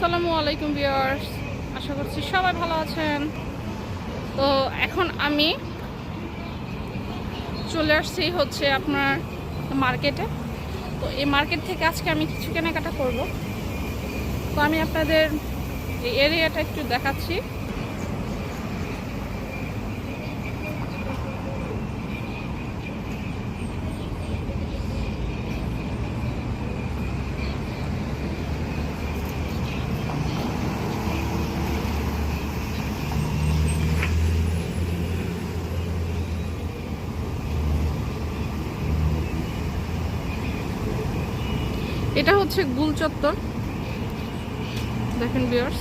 আসসালামু আলাইকুম বিয়ার্স আশা করছি সবাই ভালো আছেন। তো এখন আমি চলে আসছি হচ্ছে আপনার মার্কেটে। তো এই মার্কেট থেকে আজকে আমি কিছু কেনাকাটা করব। তো আমি আপনাদের এই এরিয়াটা একটু দেখাচ্ছি। এটা হচ্ছে গুল চত্বর। দেখেন বিয়ার্স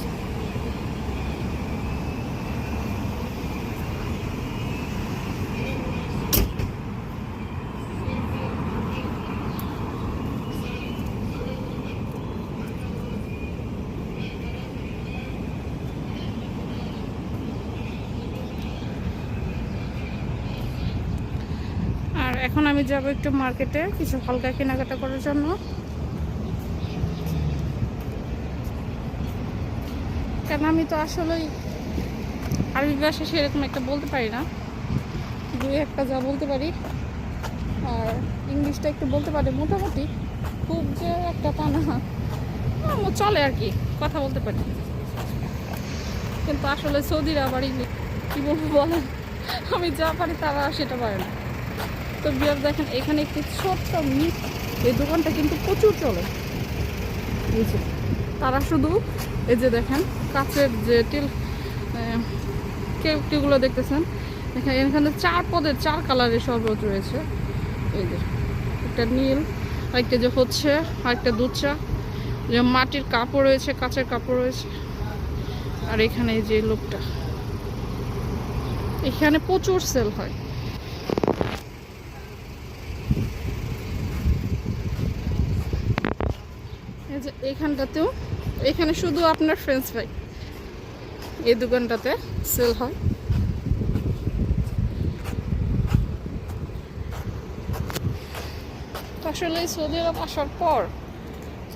এখন আমি যাব একটু মার্কেটে কিছু হালকা কেনাকাটা করার জন্য। কারণ আমি তো আসলেই আরবি ভাষা সেরকম একটা বলতে পারি না। দুই একটা যা বলতে পারি। আর ইংলিশটা একটু বলতে পারি মোটামুটি। খুব যে একটা তা না। চলে আর কি, কথা বলতে পারি। কিন্তু আসলে সৌদিরা আবার ইংলিশ কী বলব বলেন? আমি যা পারি তারা সেটা পারে না। তো বিয়ার দেখেন, এখানে একটি ছোট্ট মিট। এই দোকানটা কিন্তু প্রচুর চলে। যে। তারা শুধু এই যে দেখেন, কাচের যে টিল কেকটিগুলো দেখতেছেন? এখানে এখানে চার পদের চার কালারের শরবত রয়েছে। এই যে, একটা নীল, আরেকটা যে হচ্ছে, আরেকটা দুধ চা যে মাটির কাপড় রয়েছে, কাচের কাপড় রয়েছে। আর এখানে যে লোকটা। এখানে প্রচুর সেল হয়। এখানটাতেও এখানে শুধু আপনার ফ্রেঞ্চ ফ্রাই এই দোকানটাতে সেল হয়। আসলে সৌদি আরব আসার পর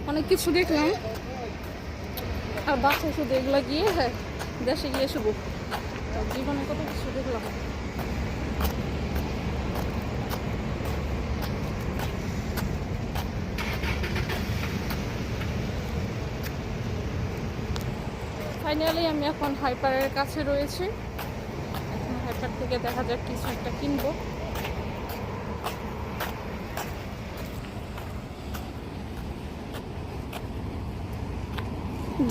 অনেক কিছু দেখলাম। আর বাচ্চা শুধু এগুলো গিয়ে হ্যাঁ দেশে গিয়ে তো জীবনে কত কিছু দেখলাম। ফাইনালি আমি এখন হাইপারের কাছে রয়েছি। এখন হাইপার থেকে দেখা যাক কিছু একটা কিনবো।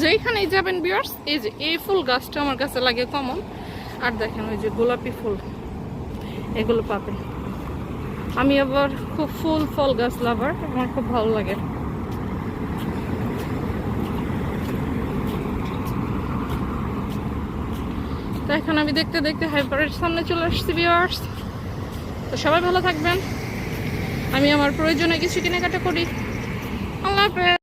যেইখানেই যাবেন বিয়ার্স এই যে এই ফুল গাছটা আমার কাছে লাগে কমন আর দেখেন ওই যে গোলাপি ফুল, এগুলো পাবেন আমি আবার খুব ফুল ফল গাছ লাভার আমার খুব ভালো লাগে। এখন আমি দেখতে দেখতে হাইপারের সামনে চলে আসছি বিয়ার্স তো সবাই ভালো থাকবেন। আমি আমার প্রয়োজনে কিছু কেনাকাটা করি। আল্লাহ হাফেজ।